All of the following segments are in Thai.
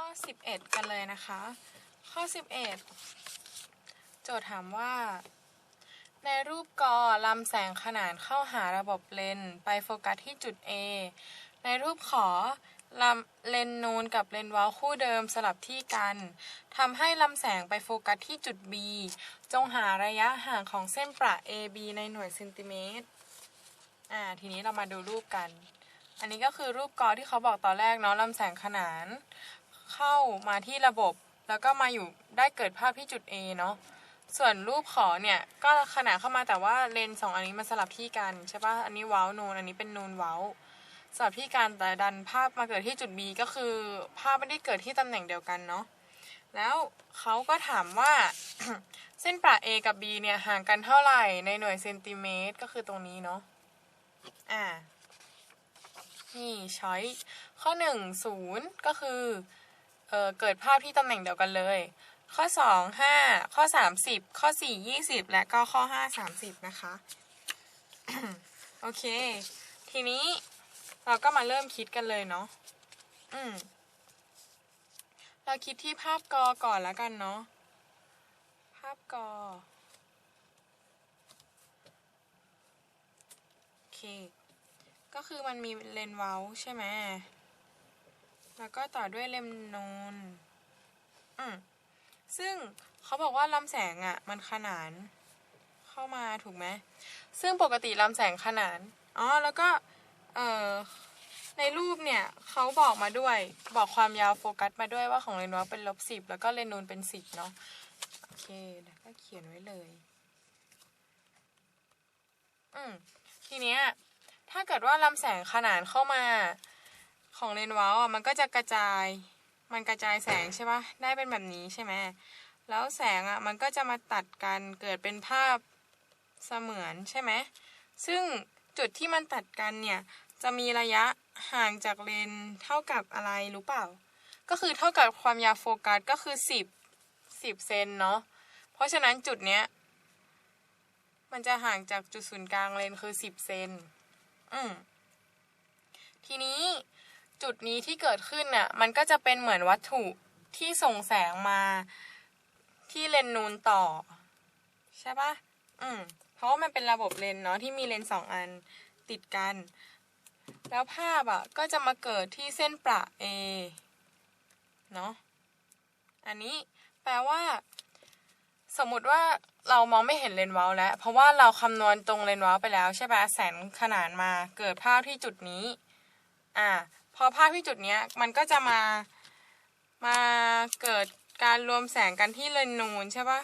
ข้อ 11 กันเลยนะคะ ข้อ 11 โจทย์ถามว่า ในรูปกอลำแสงขนานเข้าหาระบบเลนไปโฟกัสที่จุด A ในรูปขอลำเลนนูนกับเลนว้าคู่เดิมสลับที่กันทำให้ลำแสงไปโฟกัสที่จุด B จงหาระยะห่างของเส้นประ AB ในหน่วยเซนติเมตร อ่า ทีนี้เรามาดูรูปกัน อันนี้ก็คือรูปกอที่เขาบอกตอนแรกเนาะลำแสงขนาน เข้ามาที่ระบบ แล้วก็มาอยู่ได้เกิดภาพที่จุด A เนาะส่วนรูปขอเนี่ยก็ขนานเข้ามาแต่ว่าเลนส์สองอันนี้มันสลับที่กันใช่ปะอันนี้เว้านูนอันนี้เป็นนูนเว้าสลับที่กันแต่ดันภาพมาเกิดที่จุด B ก็คือภาพไม่ได้เกิดที่ตำแหน่งเดียวกันเนาะแล้วเขาก็ถามว่า เส้นประ A กับ B เนี่ยห่างกันเท่าไหร่ในหน่วยเซนติเมตรก็คือตรงนี้เนาะอ่านี่ช้อยข้อหนึ่งศูนย์ก็คือ เออเกิดภาพที่ตำแหน่งเดียวกันเลย ข้อสองห้าข้อสามสิบข้อสี่ยี่สิบและก็ข้อห้าสามสิบนะคะ โอเค ทีนี้เราก็มาเริ่มคิดกันเลยเนาะอืมเราคิดที่ภาพกอก่อนแล้วกันเนาะภาพกอโอเค ก็คือมันมีเลนเว้าใช่ไหม แล้วก็ต่อด้วยเลนนูนอืมซึ่งเขาบอกว่าลำแสงอะ่ะ มันขนานเข้ามาถูกไหม ซึ่งปกติลำแสงขนาน อ๋อ แล้วก็เอ่อในรูปเนี่ยเขาบอกมาด้วย บอกความยาวโฟกัสมาด้วยว่าของเลนส์เว้าเป็นลบสิบแล้วก็เลนนูนเป็นสิบเนาะ โอเคแล้วก็เขียนไว้เลย อืมทีเนี้ยถ้าเกิดว่าลำแสงขนานเข้ามา ของเลนส์ว้าอะมันก็จะกระจาย มันกระจายแสงใช่ปะได้เป็นแบบนี้ใช่ไหมแล้วแสงอะมันก็จะมาตัดกันเกิดเป็นภาพเสมือนใช่ไหมซึ่งจุดที่มันตัดกันเนี่ยจะมีระยะห่างจากเลนส์เท่ากับอะไรรู้เปล่า ก็คือเท่ากับความยาวโฟกัสก็คือสิบสิบเซนเนาะ เพราะฉะนั้นจุดเนี้ย มันจะห่างจากจุดศูนย์กลางเลนส์คือสิบเซน อืมทีนี้ จุดนี้ที่เกิดขึ้นน่ะมันก็จะเป็นเหมือนวัตถุที่ส่งแสงมาที่เลนส์นูนต่อ ใช่ปะอืม เพราะว่ามันเป็นระบบเลนเนาะที่มีเลนสองอันติดกัน แล้วภาพอะก็จะมาเกิดที่เส้นประ A เนาะอันนี้แปลว่า สมมติว่าเรามองไม่เห็นเลนเว้าแล้ว เพราะว่าเราคำนวณตรงเลนเว้าไปแล้วใช่ปะแสงขนานมาเกิดภาพที่จุดนี้ อ่า พอภาพที่จุดเนี้ยมันก็จะมามาเกิดการรวมแสงกันที่เลนส์นูนใช่ปะ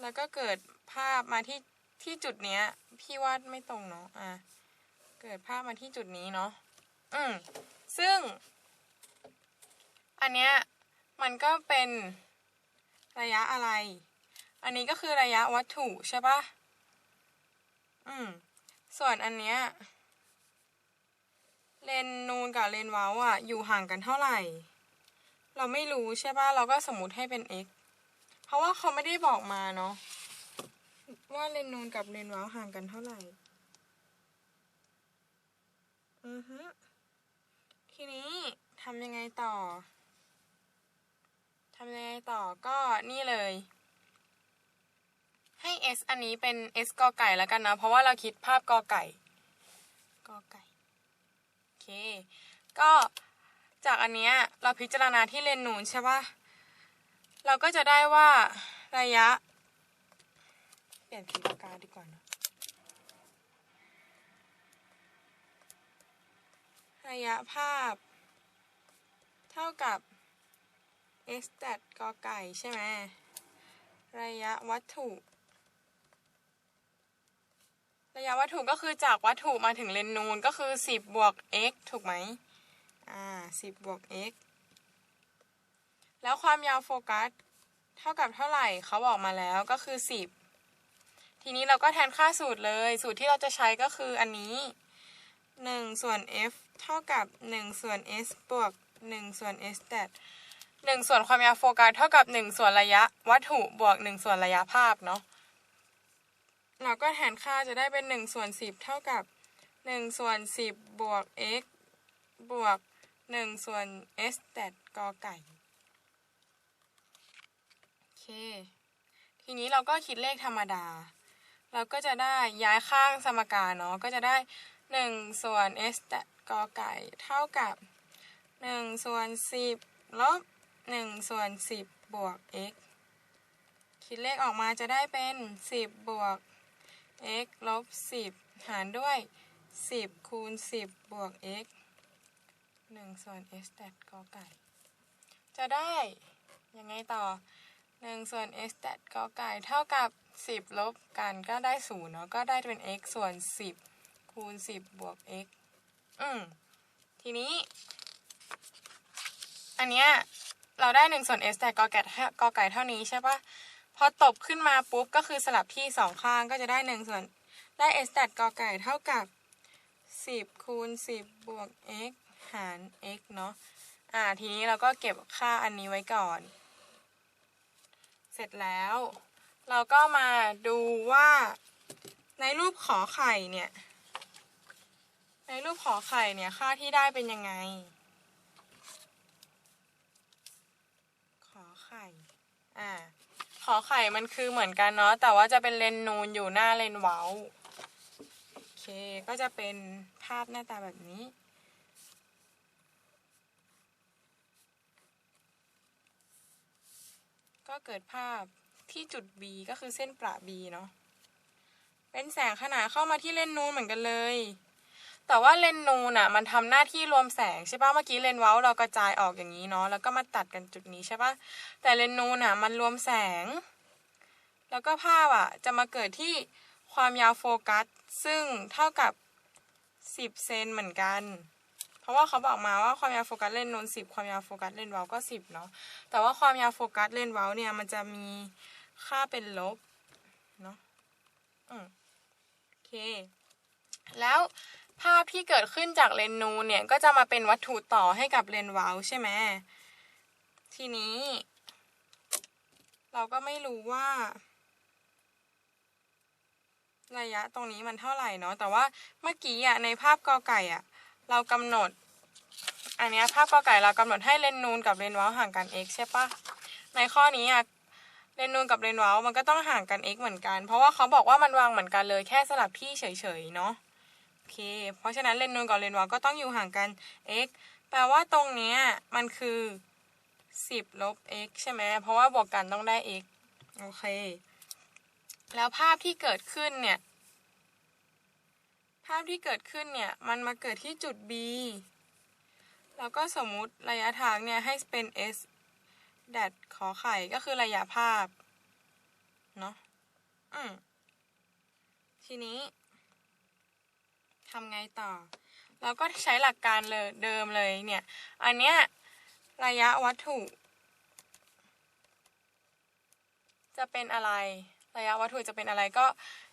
แล้วก็เกิดภาพมาที่ที่จุดเนี้ย พี่วาดไม่ตรงเนาะอ่าเกิดภาพมาที่จุดนี้เนาะอืมซึ่ง อันเนี้ยมันก็เป็นระยะอะไร อันนี้ก็คือระยะวัตถุใช่ปะอืม ส่วนอันเนี้ย เลนนูนกับเลนเว้าอะอยู่ห่างกันเท่าไหร่ เราไม่รู้ใช่ปะเราก็สมมติให้เป็น x เพราะว่าเขาไม่ได้บอกมาเนาะว่าเลนนูนกับเลนเว้าห่างกันเท่าไหร่อือฮึทีนี้ทำยังไงต่อทำยังไงต่อก็นี่เลย ให้ s อันนี้เป็น s กอไก่แล้วกันนะ เพราะว่าเราคิดภาพกอไก่กอไก่ ก็จากอันเนี้ยเราพิจารณาที่เลนนูนใช่ปะเราก็จะได้ว่าระยะ เปลี่ยนสีปากกาดีกว่านะระยะภาพ เท่ากับ x ตัดกอไก่ใช่ไหมระยะวัตถุ ระยะวัตถุก็คือจากวัตถุมาถึงเลนนูนก็คือ 10บวก x ถูกไหมอ่า10บวก x แล้วความยาวโฟกัสเท่ากับเท่าไหร่เขาบอกมาแล้วก็คือ 10 ทีนี้เราก็แทนค่าสูตรเลย สูตรที่เราจะใช้ก็คืออันนี้ 1 ส่วน f เท่ากับ 1 ส่วน s บวก 1 ส่วน s ตัดหนึ่งส่วนความยาวโฟกัสเท่ากับหนึ่งส่วนระยะวัตถุบวกหนึ่งส่วนระยะภาพเนาะ เราก็แทนค่าจะได้เป็นหนึ่งส่วนสิบเท่ากับหนึ่งส่วนสิบบวก x บวกหนึ่งส่วน s แต่กอไก่ โอเค ทีนี้เราก็คิดเลขธรรมดา เราก็จะได้ย้ายข้างสมการเนาะ ก็จะได้หนึ่งส่วน s แต่กอไก่ เท่ากับหนึ่งส่วนสิบลบหนึ่งส่วนสิบบวก x คิดเลขออกมาจะได้เป็นสิบบวก x ลบสิบหารด้วยสิบคูณสิบบวก x หนึ่งส่วน s แตกอไก่ จะได้ ยังไงต่อหนึ่งส่วน s แตกอไก่ เท่ากับสิบลบกันก็ได้ศูนย์เนาะ ก็ได้เป็น x ส่วนสิบคูณสิบบวก x อืม ทีนี้ อันเนี้ย เราได้หนึ่งส่วน s แต่กอไก่กอไก่เท่านี้ใช่ปะ พอตบขึ้นมาปุ๊บก็คือสลับที่สองข้างก็จะได้หนึ่งส่วน ได้ s แต่กอไก่เท่ากับสิบคูณสิบบวก x หาร x เนาะอ่าทีนี้เราก็เก็บค่าอันนี้ไว้ก่อน เสร็จแล้ว เราก็มาดูว่าในรูปขอไข่เนี่ย ในรูปขอไข่เนี่ยค่าที่ได้เป็นยังไง ขอไข่ อ่า อไข่มันคือเหมือนกันเนาะแต่ว่าจะเป็นเลนนูนอยู่หน้าเลนเว้าโอเคก็จะเป็นภาพหน้าตาแบบนี้ ก็เกิดภาพที่จุด B ก็คือเส้นประ B เนาะเป็นแสงขนานเข้ามาที่เลนนูนเหมือนกันเลย แต่ว่าเลนนูนอะมันทำหน้าที่รวมแสงใช่ปะเมื่อกี้เลนเว้าเรากระจายออกอย่างนี้เนาะแล้วก็มาตัดกันจุดนี้ใช่ปะแต่เลนนูนอะมันรวมแสง แล้วก็ภาพอะจะมาเกิดที่ความยาวโฟกัส ซึ่งเท่ากับ 10เซนเหมือนกัน เพราะว่าเขาบอกมาว่าความยาวโฟกัสเลนนูน10 ความยาวโฟกัสเลนเว้าก็ 10เนาะแต่ว่าความยาวโฟกัสเลนเว้าเนี่ยมันจะมีค่าเป็นลบเนาะอืมโอเค แล้ว ภาพที่เกิดขึ้นจากเลนนูนเนี่ยก็จะมาเป็นวัตถุต่อให้กับเลนเว้าใช่ไหมทีนี้ เราก็ไม่รู้ว่า ระยะตรงนี้มันเท่าไหร่เนาะแต่ว่าเมื่อกี้อะในภาพกอไก่อะ เรากำหนด อันนี้ภาพกอไก่เรากำหนดให้เลนนูนกับเลนเว้าห่างกัน x ใช่ปะในข้อนี้อะเลนนูนกับเลนเว้ามันก็ต้องห่างกัน x เหมือนกัน เพราะว่าเขาบอกว่ามันวางเหมือนกันเลยแค่สลับที่เฉยๆเนาะ เคเพราะฉะนั้นเลนนูนกับเลนวาก็ต้องอยู่ห่างกัน x แปลว่าตรงเนี้ยมันคือ 10 ลบ x ใช่ไหม เพราะว่าบวกกันต้องได้ x โอเค แล้วภาพที่เกิดขึ้นเนี่ย ภาพที่เกิดขึ้นเนี่ย มันมาเกิดที่จุด B แล้วก็สมมุติระยะทางเนี่ยให้เป็น s แดดขอไข่ก็คือระยะภาพ เนาะอืมทีนี้ ทำไงต่อ เราก็ใช้หลักการเลยเดิมเลยเนี่ย อันเนี้ยระยะวัตถุ จะเป็นอะไร ระยะวัตถุจะเป็นอะไรก็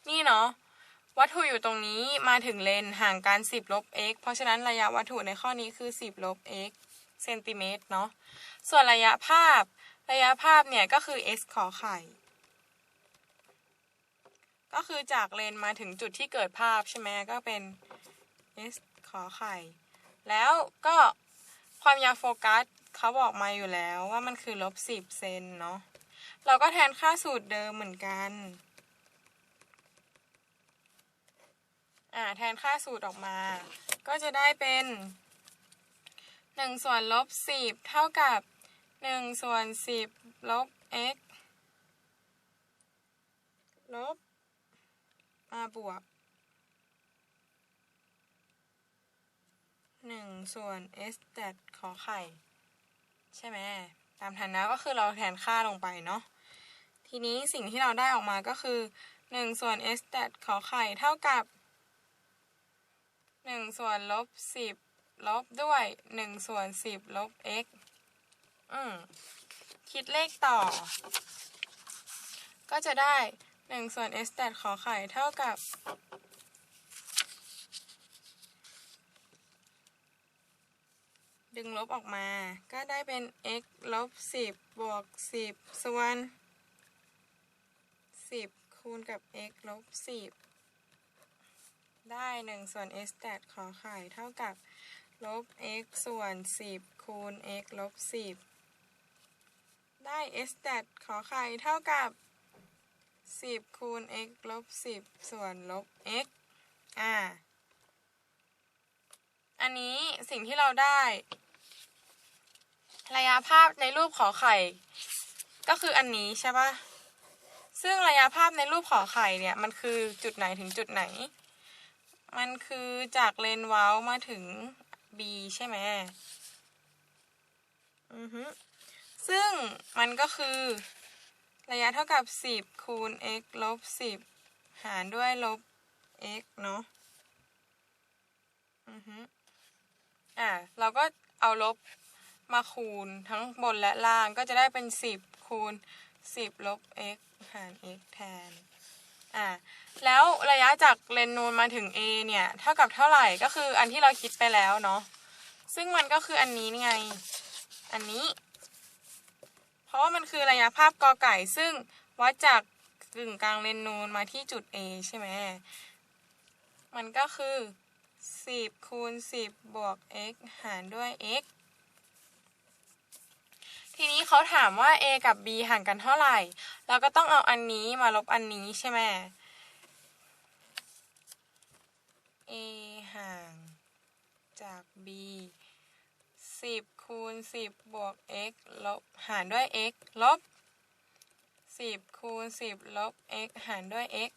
นี่เนาะวัตถุอยู่ตรงนี้มาถึงเลนห่างกัน 10 ลบ x เพราะฉะนั้นระยะวัตถุในข้อนี้คือ 10 ลบ x เซนติเมตรเนาะส่วนระยะภาพระยะภาพเนี่ยก็คือ s ขอไข่ ก็คือจากเลนมาถึงจุดที่เกิดภาพใช่ไหมก็เป็น s ขอไข่ แล้วก็ความยาวโฟกัสเขาบอกมาอยู่แล้วว่ามันคือลบ10เซนเนาะเราก็แทนค่าสูตรเดิมเหมือนกัน อ่าแทนค่าสูตรออกมา ก็จะได้เป็นหนึ่งส่วนลบสิบเท่ากับหนึ่งส่วนสิบลบ x ลบ มาบวกหนึ่งส่วน s แตดขอไข่ ใช่ไหมตามฐานะก็คือเราแทนค่าลงไปเนาะทีนี้สิ่งที่เราได้ออกมาก็คือหนึ่งส่วน s แตดขอไข่เท่ากับหนึ่งส่วนลบสิบลบด้วยหนึ่งส่วนสิบลบ x อืมคิดเลขต่อ ก็จะได้ หนึ่งส่วน s แตดขอไข่เท่ากับ ดึงลบออกมา ก็ได้เป็น x ลบสิบบวกสิบส่วนสิบคูณกับ x ลบสิบได้หนึ่งส่วน s แตดขอไข่เท่ากับ ลบ x ส่วน 10 คูณ x ลบ 10 ได้ s แดดขอไข่เท่ากับ 10 คูณ x ลบ 10 ส่วนลบ x อ่า อันนี้สิ่งที่เราได้ ระยะภาพในรูปขอไข่ ก็คืออันนี้ใช่ปะซึ่งระยะภาพในรูปขอไข่เนี่ยมันคือจุดไหนถึงจุดไหน มันคือจากเลนเว้ามาถึง b ใช่ไหมอือฮึซึ่งมันก็คือ ระยะเท่ากับ 10 คูณ x ลบ 10 หารด้วยลบ x เนาะอือฮึอ่าเราก็เอาลบมาคูณทั้งบนและล่างก็จะได้เป็น 10 คูณ 10 ลบ x หาร x แทน อ่าแล้วระยะจากเลนนูนมาถึง a เนี่ย เท่ากับเท่าไหร่ก็คืออันที่เราคิดไปแล้วเนาะซึ่งมันก็คืออันนี้ไง อันนี้ ราะว่ามันคือระยะภาพกอไก่ ซึ่งวัดจากกึ่งกลางเลนนูนมาที่จุด A ใช่ไหม มันก็คือ 10คูณ10 บวก x หารด้วย x ทีนี้เขาถามว่า a กับ b ห่างกันเท่าไหร่ เราก็ต้องเอาอันนี้มาลบอันนี้ใช่ไหม a ห่างจาก b 10 คูณ 10 บวก x ลบหารด้วย x ลบ 10 คูณ 10 ลบ x หารด้วย x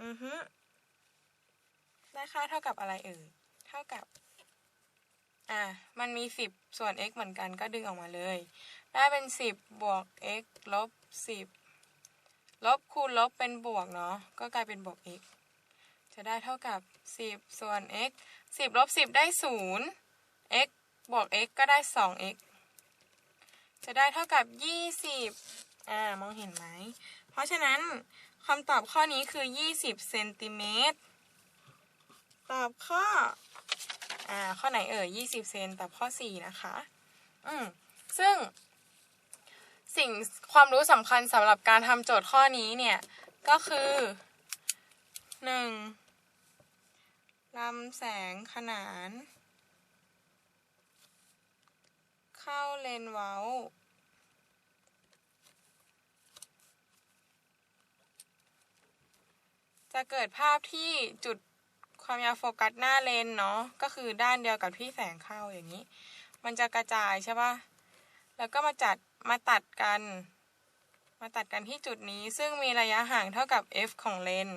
อือฮึได้ค่าเท่ากับอะไรเอ่ย เท่ากับ อะ มันมี 10 ส่วน x เหมือนกันก็ดึงออกมาเลย ได้เป็น 10 บวก x ลบ 10 ลบคูณลบเป็นบวกเนาะ ก็กลายเป็นบวก x จะได้เท่ากับ 10 ส่วน x 10 ลบ 10 ได้ 0 x บวก x ก็ได้ 2x จะได้เท่ากับ 20 อ่า มองเห็นไหม เพราะฉะนั้นคำตอบข้อนี้คือ 20 เซนติเมตร ตอบข้อ อ่า ข้อไหนเอ่ย 20 เซนตอบข้อ 4 นะคะ อืม ซึ่ง สิ่งความรู้สำคัญสำหรับการทำโจทย์ข้อนี้เนี่ย ก็คือ 1. ลำแสงขนาน เข้าเลนเว้า จะเกิดภาพที่จุดความยาวโฟกัสหน้าเลนเนาะก็คือด้านเดียวกับที่แสงเข้าอย่างนี้ มันจะกระจายใช่ปะแล้วก็มาจัดมาตัดกัน มาตัดกันที่จุดนี้ ซึ่งมีระยะห่างเท่ากับ f ของเลน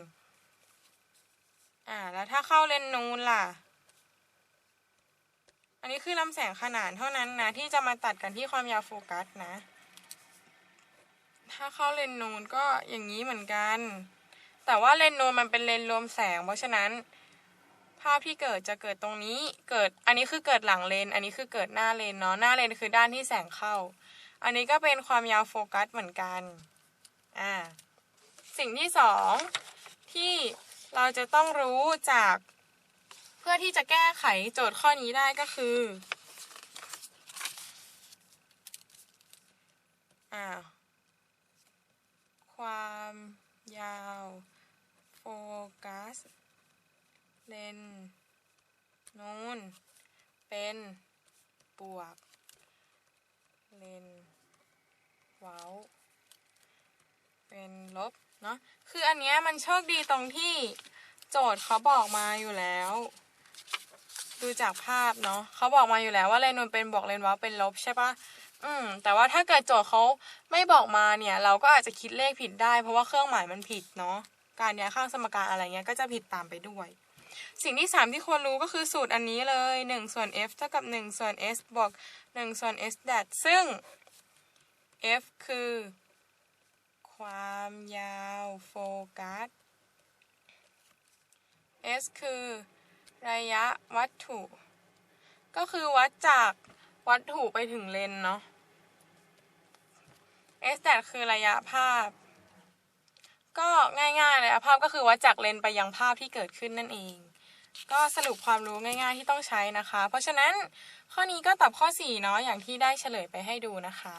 อ่าแล้วถ้าเข้าเลนนูนล่ะ อันนี้คือลำแสงขนานเท่านั้นนะ ที่จะมาตัดกันที่ความยาวโฟกัสนะ ถ้าเข้าเลนนูนก็อย่างนี้เหมือนกัน แต่ว่าเลนนูนมันเป็นเลนรวมแสง เพราะฉะนั้น ภาพที่เกิดจะเกิดตรงนี้ เกิด อันนี้คือเกิดหลังเลน อันนี้คือเกิดหน้าเลนเนาะ หน้าเลนคือด้านที่แสงเข้า อันนี้ก็เป็นความยาวโฟกัสเหมือนกัน อ่า สิ่งที่สองที่เราจะต้องรู้จาก เพื่อที่จะแก้ไขโจทย์ข้อนี้ได้ก็คืออ่าความยาวโฟกัสเลนนูนเป็นบวกเลนว้าเป็นลบเนาะคืออันเนี้ยมันโชคดีตรงที่โจทย์เขาบอกมาอยู่แล้ว ดูจากภาพเนาะเขาบอกมาอยู่แล้วว่าเลนนูนเป็นบวกเลนวาเป็นลบใช่ปะอืม แต่ว่าถ้าเกิดโจทย์เขาไม่บอกมาเนี่ย เราก็อาจจะคิดเลขผิดได้ เพราะว่าเครื่องหมายมันผิดเนาะการย้ายข้างสมการอะไรเงี้ยก็จะผิดตามไปด้วย สิ่งที่สามที่ควรรู้ก็คือสูตรอันนี้เลยหนึ่งส่วน f เท่ากับหนึ่งส่วน s บวกหนึ่งส่วน s แดดซึ่ง f คือ ความยาวโฟกัส s คือ ระยะวัตถุ ก็คือวัดจากวัตถุไปถึงเลนเนาะ s แดคือระยะภาพ ก็ง่ายๆเลยภาพก็คือวัดจากเลนไปยังภาพที่เกิดขึ้นนั่นเอง ก็สรุปความรู้ง่าย ๆที่ต้องใช้นะคะ เพราะฉะนั้นข้อนี้ก็ตอบข้อ 4 เนาะอย่างที่ได้เฉลยไปให้ดูนะคะ